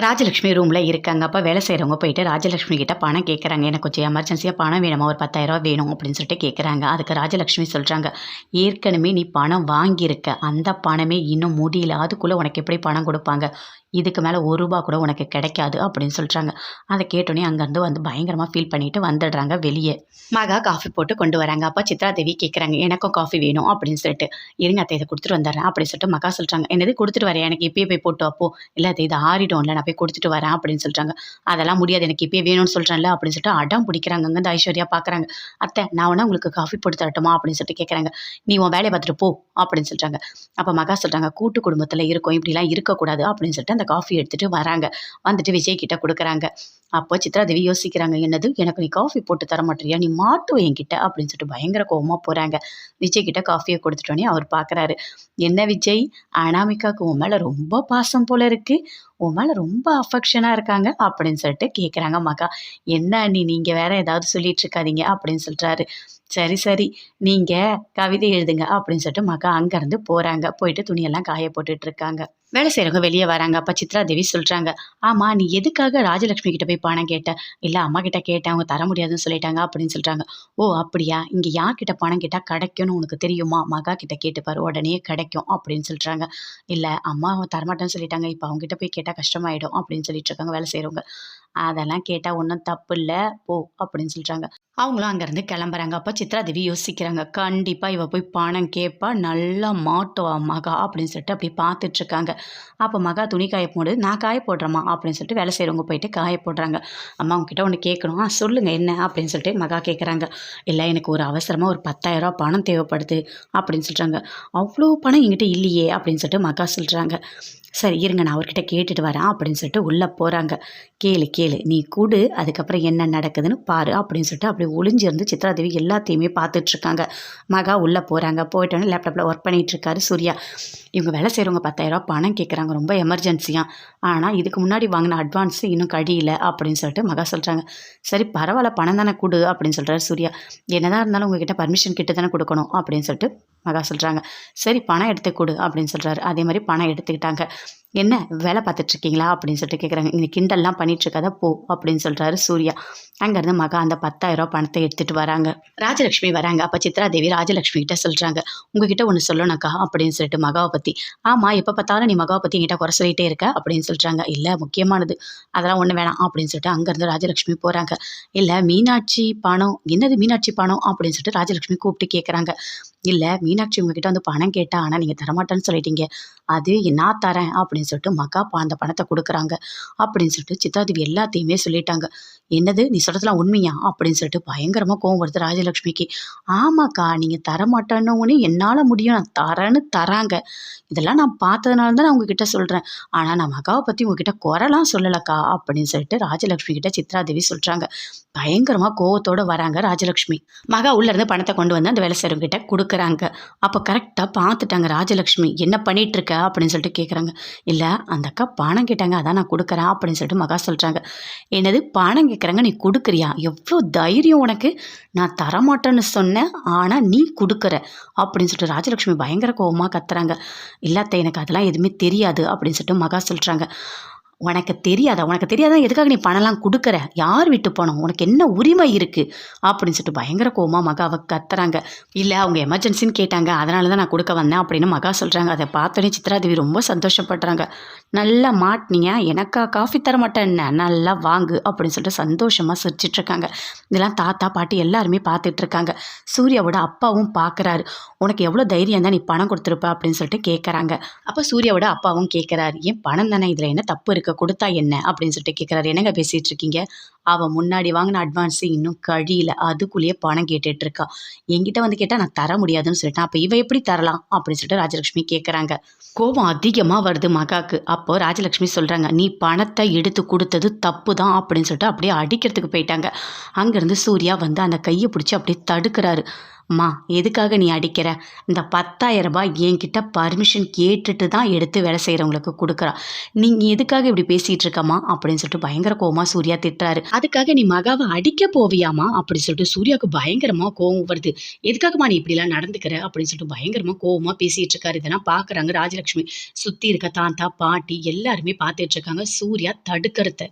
ராஜலக்ஷ்மி ரூமில் இருக்காங்க. அப்போ வேலை செய்கிறவங்க போயிட்டு ராஜலக்ஷ்மி கிட்ட பணம் கேட்குறாங்க எனக்கு கொஞ்சம் எமர்ஜென்சியாக பணம் வேணுமா? ஒரு பத்தாயிரரூவா வேணும் அப்படின்னு சொல்லிட்டு கேட்குறாங்க அதுக்கு ராஜலக்ஷ்மி சொல்கிறாங்க ஏற்கனவே நீ பணம் வாங்கியிருக்க. அந்த பணமே இன்னும் முடியல. அதுக்குள்ளே உனக்கு எப்படி பணம் கொடுப்பாங்க? இதுக்கு மேலே ஒரு ரூபா கூட உனக்கு கிடைக்காது அப்படின்னு சொல்கிறாங்க அதை கேட்டோன்னே அங்கேருந்து வந்து பயங்கரமாக ஃபீல் பண்ணிட்டு வந்துடுறாங்க வெளியே. மகா காஃபி போட்டு கொண்டு வராங்க. அப்போ சித்ரா தேவி கேட்குறாங்க எனக்கும் காஃபி வேணும் அப்படின்னு சொல்லிட்டு. இருங்க அத்தை இதை கொடுத்துட்டு வந்துடுறேன் அப்படின்னு சொல்லிட்டு மகா சொல்கிறாங்க என்னது கொடுத்துட்டு வரேன் எனக்கு இப்பயே போய் போட்டு அப்போ இல்லை அத்தை இதை ஆறிடும்ல நான் போய் கொடுத்துட்டு வரேன் அப்படின்னு சொல்கிறாங்க அதெல்லாம் முடியாது எனக்கு இப்பயே வேணும்னு சொல்கிறேன்ல அப்படின்னு சொல்லிட்டு அடம் பிடிக்கிறாங்க. அங்கேருந்து ஐஸ்வர்யா பார்க்குறாங்க அத்தை நான் வேணா உங்களுக்கு காஃபி போட்டு தரட்டுமா? அப்படின்னு சொல்லிட்டு கேட்குறாங்க நீ உன் வேலையை பார்த்துட்டு போ அப்படின்னு சொல்கிறாங்க அப்போ மகா சொல்கிறாங்க கூட்டு குடும்பத்தில் இருக்கும் இப்படிலாம் இருக்கக்கூடாது அப்படின்னு சொல்லிட்டு அந்த காஃபி எடுத்துகிட்டு வராங்க. வந்துட்டு விஜய் கிட்ட கொடுக்குறாங்க. அப்போ சித்ராதேவி யோசிக்கிறாங்க என்னது? எனக்கு நீ காஃபி போட்டு தர மாட்டேறியா நீ மாட்டு என்கிட்ட? அப்படின்னு சொல்லிட்டு பயங்கர கோவமாக போகிறாங்க விஜய் கிட்ட காஃபியை கொடுத்துட்டோன்னே அவர் பார்க்குறாரு என்ன விஜய்? அனாமிகாவுக்கு உன் மேலே ரொம்ப பாசம் போல இருக்குது உன் மேலே ரொம்ப அஃபெக்ஷனாக இருக்காங்க அப்படின்னு சொல்லிட்டு கேட்குறாங்க மகா என்ன நீ நீங்கள் வேற ஏதாவது சொல்லிட்டு இருக்காதீங்க அப்படின்னு சொல்கிறாரு சரி சரி நீங்கள் கவிதை எழுதுங்க அப்படின்னு சொல்லிட்டு மகா அங்கேருந்து போகிறாங்க போயிட்டு துணியெல்லாம் காய போட்டுட்டு இருக்காங்க. வேலை செய்கிறவங்க வெளியே வராங்க. அப்போ சித்ரா தேவி சொல்கிறாங்க ஆமாம் நீ எதுக்காக ராஜலக்ஷ்மி கிட்ட போய் பணம் கேட்ட? இல்லை அம்மா கிட்ட கேட்டேன் அவங்க தர முடியாதுன்னு சொல்லிட்டாங்க அப்படின்னு சொல்கிறாங்க ஓ அப்படியா? இங்கே யார்கிட்ட பணம் கேட்டால் கிடைக்கும்னு உனக்கு தெரியுமா? மகா கிட்ட கேட்டுப்பார் உடனே கிடைக்கும் அப்படின்னு சொல்கிறாங்க இல்லை அம்மா தரமாட்டேன்னு சொல்லிட்டாங்க இப்போ அவங்ககிட்ட போய் கேட்டால் கஷ்டமாயிடும் அப்படின்னு சொல்லிட்டு இருக்காங்க வேலை செய்கிறவங்க அதெல்லாம் கேட்டால் ஒன்றும் தப்பு இல்லை போ அப்படின்னு சொல்கிறாங்க அவங்களும் அங்கேருந்து கிளம்புறாங்க. அப்போ சித்ராதேவி யோசிக்கிறாங்க. கண்டிப்பாக இவ போய் பணம் கேட்பா நல்லா மாட்டுவா மகா அப்படின்னு சொல்லிட்டு அப்படி பார்த்துட்ருக்காங்க. அப்போ மகா துணி காய போடு நான் காய போடுறேம்மா அப்படின்னு சொல்லிட்டு வேலை செய்கிறவங்க போயிட்டு காய போடுறாங்க. அம்மா உங்ககிட்ட ஒன்று கேட்கணும் ஆ சொல்லுங்கள் என்ன அப்படின்னு சொல்லிட்டு மகா கேட்குறாங்க இல்லை எனக்கு ஒரு அவசரமாக ஒரு பத்தாயிரரூபா பணம் தேவைப்படுது அப்படின்னு சொல்கிறாங்க அவ்வளோ பணம் என்கிட்ட இல்லையே அப்படின்னு சொல்லிட்டு மகா சொல்கிறாங்க சரி இருங்க நான் அவர்கிட்ட கேட்டுட்டு வரேன் அப்படின்னு சொல்லிட்டு உள்ளே போகிறாங்க கேளு கேளு. நீ கூடு அதுக்கப்புறம் என்ன நடக்குதுன்னு பாரு அப்படின்னு சொல்லிட்டு அப்படியே ஒளிஞ்சிருந்து சித்ராதேவி எல்லாத்தையுமே பார்த்துட்ருக்காங்க. மகா உள்ளே போகிறாங்க போயிட்டோன்னே லேப்டாப்பில் ஒர்க் பண்ணிகிட்ருக்காரு சூர்யா. இவங்க வேலை செய்கிறவங்க பத்தாயிரரூபா பணம் கேட்குறாங்க ரொம்ப எமர்ஜென்சியாக ஆனால் இதுக்கு முன்னாடி வாங்கின அட்வான்ஸ் இன்னும் கழியில அப்படின்னு சொல்லிட்டு மகா சொல்கிறாங்க சரி பரவாயில்ல பணம் தானே கொடு அப்படின்னு சொல்கிறாரு சூர்யா. என்னதான் இருந்தாலும் உங்ககிட்ட பர்மிஷன் கிட்ட தானே கொடுக்கணும் அப்படின்னு சொல்லிட்டு மகா சொல்கிறாங்க சரி பணம் எடுத்து கொடு அப்படின்னு சொல்கிறாரு அதே மாதிரி பணம் எடுத்துக்கிட்டாங்க. என்ன வேலை பார்த்துட்ருக்கீங்களா? அப்படின்னு சொல்லிட்டு கேட்குறாங்க இந்த கிண்டல்லாம் பண்ணிகிட்ருக்காத போ அப்படின்னு சொல்கிறாரு சூர்யா. அங்கேருந்து மகா அந்த பத்தாயிரம் ரூபா பணத்தை எடுத்துகிட்டு வராங்க. ராஜலக்ஷ்மி வராங்க. அப்போ சித்ரா தேவி ராஜலக்ஷ்மி கிட்ட சொல்கிறாங்க உங்ககிட்ட ஒன்று சொல்லணுக்கா அப்படின்னு சொல்லிட்டு மகாவை பற்றி ஆமாம் எப்போ பார்த்தாலும் நீ மகாவை பற்றி என்கிட்ட குறை சொல்லிகிட்டே இருக்க அப்படின்னு சொல்கிறாங்க இல்லை முக்கியமானது. அதெல்லாம் ஒன்று வேணாம் அப்படின்னு சொல்லிட்டு அங்கேருந்து ராஜலக்ஷ்மி போகிறாங்க இல்லை மீனாட்சி பணம் என்னது மீனாட்சி பணம்? அப்படின்னு சொல்லிட்டு ராஜலக்ஷ்மி கூப்பிட்டு கேட்குறாங்க இல்லை மீனாட்சி உங்ககிட்ட வந்து பணம் கேட்டா ஆனால் நீங்கள் தரமாட்டேன்னு சொல்லிட்டீங்க. அது நான் தரேன் அப்படின்னு அப்படின்னு சொல்லிட்டு மகாப்பா அந்த பணத்தை கொடுக்குறாங்க. அப்படின்னு சொல்லிட்டு சித்ராதேவி எல்லாத்தையுமே சொல்லிட்டாங்க. என்னது? நீ சொல்கிறதுலாம் உண்மையா? அப்படின்னு சொல்லிட்டு பயங்கரமாக கோவம் வருது ராஜலக்ஷ்மிக்கு. ஆமாக்கா நீங்கள் தர மாட்டேன்னு என்னால் முடியும். நான் தரேன்னு தராங்க. இதெல்லாம் நான் பார்த்ததுனால தான் நான் உங்ககிட்ட சொல்கிறேன் ஆனால் நான் மகாவை பற்றி உங்ககிட்ட குறைலாம் சொல்லலக்கா அப்படின்னு சொல்லிட்டு ராஜலக்ஷ்மி கிட்ட சித்ராதேவி சொல்கிறாங்க பயங்கரமாக கோவத்தோடு வராங்க ராஜலக்ஷ்மி. மகா உள்ளேருந்து பணத்தை கொண்டு வந்து அந்த வேலை செய்கிறவங்க கொடுக்குறாங்க. அப்போ கரெக்டாக பார்த்துட்டாங்க ராஜலக்ஷ்மி. என்ன பண்ணிகிட்ருக்க இருக்க அப்படின்னு சொல்லிட்டு கேட்குறாங்க இல்லை அந்த அக்கா பணம் கேட்டாங்க. அதான் நான் கொடுக்குறேன் அப்படின்னு சொல்லிட்டு மகா சொல்கிறாங்க என்னது? பணம் கேட்குறாங்க நீ கொடுக்குறியா? எவ்வளோ தைரியம் உனக்கு? நான் தரமாட்டேன்னு சொன்னேன் ஆனால் நீ கொடுக்குற அப்படின்னு சொல்லிட்டு ராஜலக்ஷ்மி பயங்கர கோவமாக கத்துறாங்க. இல்லாத்த எனக்கு அதெல்லாம் எதுவுமே தெரியாது அப்படின்னு சொல்லிட்டு மகா சொல்கிறாங்க உனக்கு தெரியாதா? உனக்கு தெரியாதான் எதுக்காக நீ பணம்லாம் கொடுக்குற? யார் விட்டு போனோம்? உனக்கு என்ன உரிமை இருக்குது அப்படின்னு சொல்லிட்டு பயங்கர கோவமாக மகாவை கத்துறாங்க. இல்லை அவங்க எமர்ஜென்சின்னு கேட்டாங்க. அதனால தான் நான் கொடுக்க வந்தேன் அப்படின்னு மகா சொல்கிறாங்க அதை பார்த்தோன்னே சித்ராதேவி ரொம்ப சந்தோஷப்படுறாங்க. நல்லா மாட்டினீங்க எனக்கா காஃபி தர மாட்டேன்னு. நல்லா வாங்கு. அப்படின்னு சொல்லிட்டு சந்தோஷமாக சிரிச்சிட்ருக்காங்க இதெல்லாம் தாத்தா பாட்டி எல்லாருமே பார்த்துட்ருக்காங்க சூர்யாவோட அப்பாவும் பார்க்குறாரு உனக்கு எவ்வளோ தைரியம் தான் நீ பணம் கொடுத்துருப்ப அப்படின்னு சொல்லிட்டு கேட்குறாங்க அப்போ சூர்யாவோட அப்பாவும் கேட்குறாரு ஏன் பணம் தானே? இதில் என்ன தப்பு இருக்க? கொடுத்தா என்ன? அப்படின்னு சொல்லிட்டு கேட்குறாரு என்னங்க பேசிகிட்டு இருக்கீங்க? அவள் முன்னாடி வாங்கின அட்வான்ஸு இன்னும் கழியில. அதுக்குள்ளேயே பணம் கேட்டுட்டு இருக்கா. என்கிட்ட வந்து கேட்டால் நான் தர முடியாதுன்னு சொல்லிட்டேன். அப்போ இவ எப்படி தரலாம்? அப்படின்னு சொல்லிட்டு ராஜலக்ஷ்மி கேட்குறாங்க கோபம் அதிகமாக வருது மகாக்கு. அப்போ ராஜலக்ஷ்மி சொல்கிறாங்க நீ பணத்தை எடுத்து கொடுத்தது தப்பு தான் அப்படின்னு சொல்லிட்டு அப்படியே அடிக்கிறதுக்கு போயிட்டாங்க. அங்கேருந்து சூர்யா வந்து அந்த கையை பிடிச்சி அப்படியே தடுக்கிறாரு. அம்மா எதுக்காக நீ அடிக்கிற? இந்த பத்தாயிரம் ரூபாய் என்கிட்ட பர்மிஷன் கேட்டுட்டு தான் எடுத்து வேலை செய்கிறவங்களுக்கு கொடுக்குறா. நீங்கள் எதுக்காக இப்படி பேசிகிட்டு இருக்கம்மா? அப்படின்னு சொல்லிட்டு பயங்கர கோவமா சூர்யா திட்டுறாரு. அதுக்காக நீ மகாவை அடிக்க போவியாமா அப்படின்னு சொல்லிட்டு சூர்யாவுக்கு பயங்கரமாக கோவம் வருது. எதுக்காகம்மா நீ இப்படிலாம் நடந்துக்கிற? அப்படின்னு சொல்லிட்டு பயங்கரமாக கோவமாக பேசிகிட்டு இருக்காரு. இதெல்லாம் பார்க்குறாங்க ராஜலக்ஷ்மி சுற்றி இருக்க தாத்தா பாட்டி எல்லாருமே பார்த்துட்டு இருக்காங்க. சூர்யா தடுக்கிறத